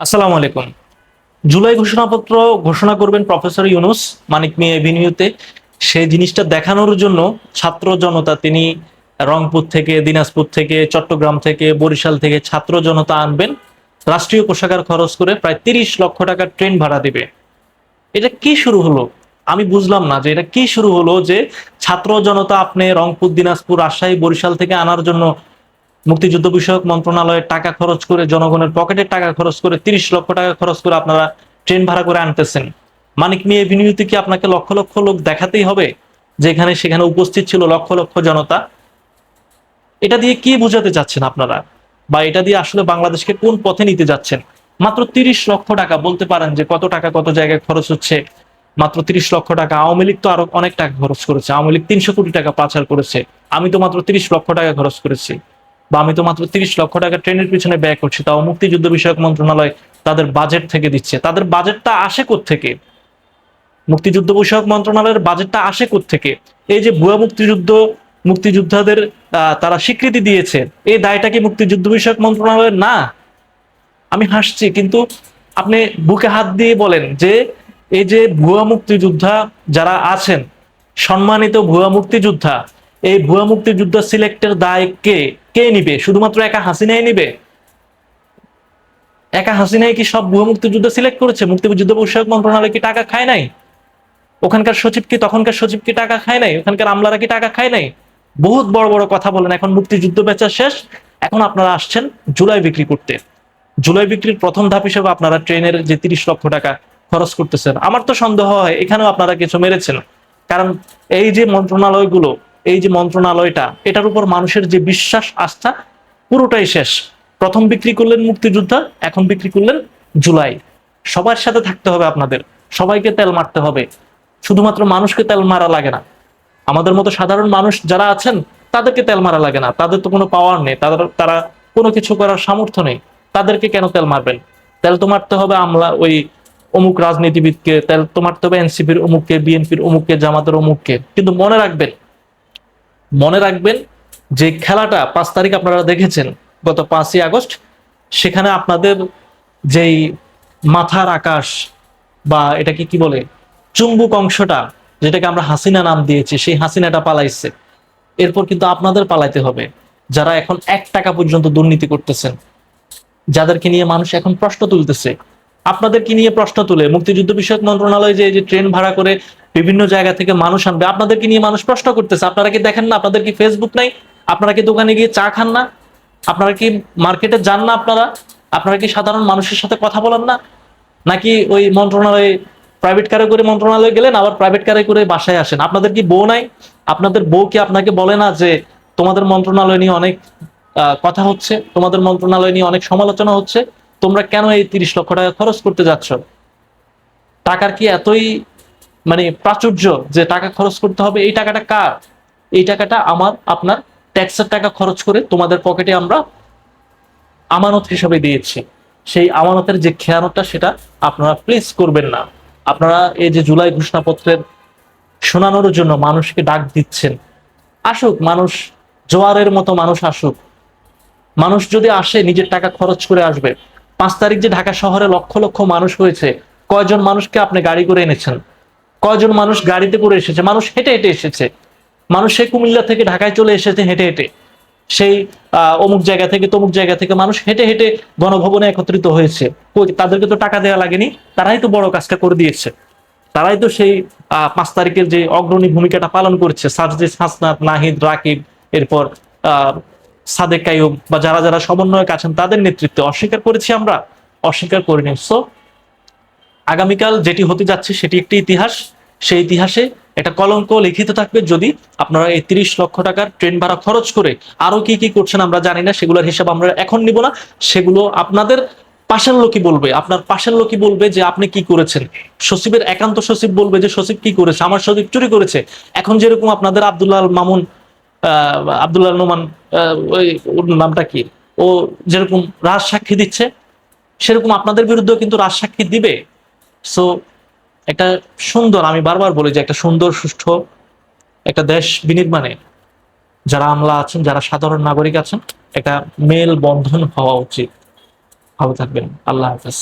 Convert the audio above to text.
আসসালামু আলাইকুম। জুলাই ঘোষণাপত্র ঘোষণা করবেন প্রফেসর ইউনুস, মানিক মিয়া এভিনিউতে। সেই জিনিসটা দেখানোর জন্য ছাত্র জনতা, তিনি রংপুর থেকে, দিনাজপুর থেকে, চট্টগ্রাম থেকে, বরিশাল থেকে ছাত্র জনতা আনবেন। রাষ্ট্রীয় কোষাগার খরচ করে প্রায় তিরিশ লক্ষ টাকার ট্রেন ভাড়া দিবে। এটা কি শুরু হলো? আমি বুঝলাম না যে এটা কি শুরু হলো যে ছাত্র জনতা আপনি রংপুর, দিনাজপুর, রাজশাহী, বরিশাল থেকে আনার জন্য মুক্তিযুদ্ধ বিষয়ক মন্ত্রণালয়ের টাকা খরচ করে জনগণের পকেটের টাকা খরচ করে তিরিশ লক্ষ টাকা খরচ করে আপনারা ট্রেন ভাড়া করে আনতেছেন। মানিক মিয়া এভিনিউতে কি আপনাকে লক্ষ লক্ষ লোক দেখাতেই হবে? যেখানে সেখানে উপস্থিত ছিল লক্ষ লক্ষ জনতা। এটা দিয়ে কি বোঝাতে চাচ্ছেন আপনারা? বা এটা দিয়ে আসলে বাংলাদেশকে কোন পথে নিতে যাচ্ছেন? মাত্র তিরিশ লক্ষ টাকা, বলতে পারেন যে কত টাকা কত জায়গায় খরচ হচ্ছে। মাত্র তিরিশ লক্ষ টাকা, আওয়ামী লীগ তো আরও অনেক টাকা খরচ করেছে। আওয়ামী লীগ তিনশো কোটি টাকা পাচার করেছে। আমি তো মাত্র তিরিশ লক্ষ টাকা খরচ করেছি। বা আমি তো মাত্র তিরিশ লক্ষ টাকা ট্রেনের পিছনে ব্যয় করছি, তাও মুক্তিযুদ্ধ বিষয়ক মন্ত্রণালয় তাদের বাজেট থেকে দিচ্ছে। তাদের বাজেটটা আসে থেকে মুক্তিযুদ্ধ বিষয়ক মন্ত্রণালয়ের বাজেটটা আসে থেকে এই যে ভুয়া মুক্তিযুদ্ধ মুক্তিযোদ্ধাদের তারা স্বীকৃতি দিয়েছে, এই দায়টা কি মুক্তিযুদ্ধ বিষয়ক মন্ত্রণালয়ের? না। আমি হাসছি, কিন্তু আপনি বুকে হাত দিয়ে বলেন যে এই যে ভুয়া মুক্তিযোদ্ধা যারা আছেন, সম্মানিত ভুয়া মুক্তিযোদ্ধা এই ভুয়া মুক্তিযোদ্ধা সিলেক্টের দায় কে? কে নিবে? শুধুমাত্র একা হাসিনাই নিবে? একা হাসিনাই কি সব ভুয়া মুক্তিযুদ্ধ সিলেক্ট করেছে? মুক্তিযুদ্ধ বিষয়ক মন্ত্রণালয় কি টাকা খায় নাই? ওখানকার সচিব কি তখনকার সচিব কি টাকা খায় নাই? ওখানকার আমলারা কি টাকা খায় নাই? বহুত বড় বড় কথা বলেন, এখন মুক্তিযুদ্ধ বেচা শেষ। এখন আপনারা আসছেন জুলাই বিক্রি করতে। জুলাই বিক্রির প্রথম ধাপ হিসেবে আপনারা ট্রেনের যে তিরিশ লক্ষ টাকা খরচ করতেছেন। আমার তো সন্দেহ হয়, এখানেও আপনারা কিছু মেরেছেন। কারণ এই যে মন্ত্রণালয়গুলো এই যে মন্ত্রণালয়টা, এটার উপর মানুষের যে বিশ্বাস, আস্থা, পুরোটাই শেষ। প্রথম বিক্রি করলেন মুক্তিযোদ্ধা, এখন বিক্রি করলেন জুলাই। সবার সাথে থাকতে হবে আপনাদের। সবাইকে তেল মারতে হবে। শুধুমাত্র মানুষকে তেল মারা লাগে না। আমাদের মতো সাধারণ মানুষ যারা আছেন, তাদেরকে তেল মারা লাগে না। তাদের তো কোনো পাওয়ার নেই। তাদের, তারা কোনো কিছু করার সামর্থ্য নেই। তাদেরকে কেন তেল মারবেন? তেল তো মারতে হবে আমলা, ওই অমুক রাজনীতিবিদকে। তেল তো মারতে হবে এনসিপির অমুককে, বিএনপির অমুককে, জামাতের অমুককে। কিন্তু মনে রাখবেন মনে রাখবেন যে খেলাটা পাঁচ তারিখ আপনারা দেখেছেন, গত পাঁচই আগস্ট, সেখানে আপনাদের যেই মাথার আকাশ বা এটাকে কি বলে, চুম্বুক অংশটা, যেটাকে আমরা হাসিনা নাম দিয়েছি, সেই হাসিনাটা পালাইছে। এরপর কিন্তু আপনাদের পালাইতে হবে। যারা এখন এক টাকা পর্যন্ত দুর্নীতি করতেছেন, যাদেরকে নিয়ে মানুষ এখন প্রশ্ন তুলতেছে, আপনাদেরকে নিয়ে প্রশ্ন তুলে। মুক্তিযুদ্ধ বিষয়ক মন্ত্রণালয় যে ট্রেন ভাড়া করে বিভিন্ন জায়গা থেকে মানুষ আনবে। আপনাদেরকে নিয়ে মানুষ প্রশ্ন করতেছে, আপনারা কি দেখেন না? আপনাদের কি ফেসবুক নাই? আপনারা কি দোকানে গিয়ে চা খান না? আপনারা কি মার্কেটে যান না আপনারা? আপনারা কি সাধারণ মানুষের সাথে কথা বলেন না? নাকি ওই মন্ত্রণালয়ে প্রাইভেট কারে করে মন্ত্রণালয়ে গেলেন, আবার প্রাইভেট কারে করে বাসায় আসেন? আপনাদের কি বউ নাই? আপনাদের বউ কি আপনাকে বলে না যে তোমাদের মন্ত্রণালয় নিয়ে অনেক কথা হচ্ছে? তোমাদের মন্ত্রণালয় নিয়ে অনেক সমালোচনা হচ্ছে? তোমরা কেন এই তিরিশ লক্ষ টাকা খরচ করতে যাচ্ছ? টাকার কি এতই মানে প্রাচুর্য যে টাকা খরচ করতে হবে, এই টাকাটা কার? এই টাকাটা আমার, আপনার ট্যাক্সের টাকা খরচ করে তোমাদের পকেটে আমরা আমানত হিসাবে দিয়েছি। সেই আমানতের যে খেয়ানতটা সেটা আপনারা প্লিজ করবেন না। আপনারা এই যে জুলাই ঘোষণাপত্রের শোনানোর জন্য মানুষকে ডাক দিচ্ছেন, আসুক, মানুষ জোয়ারের মতো মানুষ আসুক। মানুষ যদি আসে, নিজের টাকা খরচ করে আসবে। পাঁচ তারিখ যে ঢাকা শহরে লক্ষ লক্ষ মানুষ হয়েছে, কয়জন মানুষকে আপনি গাড়ি করে এনেছেন? কয়জন মানুষ গাড়িতে করে এসেছে? মানুষ হেঁটে হেঁটে এসেছে। মানুষ সেই কুমিল্লা থেকে ঢাকায় চলে এসেছে হেঁটে হেঁটে। সেই অমুক জায়গা থেকে তমুক জায়গা থেকে মানুষ হেঁটে হেঁটে গণভবনে একত্রিত হয়েছে। তাদেরকে তো টাকা দেওয়া লাগেনি তারাই তো বড় কাজটা করে দিয়েছে। তারাই তো সেই আহ, পাঁচ তারিখের যে অগ্রণী ভূমিকাটা পালন করছে সার্জিস হাসনাত নাহিদ রাকিব এরপর আহ, সাদেক কাইয়ুব বা যারা যারা সমন্বয়ক আছেন তাদের নেতৃত্বে অস্বীকার করেছি আমরা অস্বীকার করিনি। সো আগামীকাল যেটি হতে যাচ্ছে সেটি একটি ইতিহাস। সেই ইতিহাসে একটা কলঙ্ক লিখিত থাকবে যদি আপনারা এই তিরিশ লক্ষ টাকার ট্রেন ভাড়া খরচ করে আরও কি কি করছেন আমরা জানি না সেগুলোর হিসাব আমরা এখন নিব না। সেগুলো আপনাদের পাশের লোকই বলবে আপনার পাশের লোকই বলবে যে আপনি কি করেছেন। সচিবের একান্ত সচিব বলবে যে সচিব কি করেছে? আমার সচিব চুরি করেছে। এখন যেরকম আপনাদের আব্দুল্লাহ মামুন আহ, আব্দুল্লাহ নোমান ওই নামটা কি? ও যেরকম রাজ সাক্ষী দিচ্ছে সেরকম আপনাদের বিরুদ্ধেও কিন্তু রাজ সাক্ষী দিবে। সো একটা সুন্দর, আমি বারবার বলি যে একটা সুন্দর, সুষ্ঠু একটা দেশ বিনির্মাণে যারা আমলা আছেন, যারা সাধারণ নাগরিক আছেন, একটা মেল বন্ধন হওয়া উচিত। ভালো থাকবেন। আল্লাহ হাফেজ।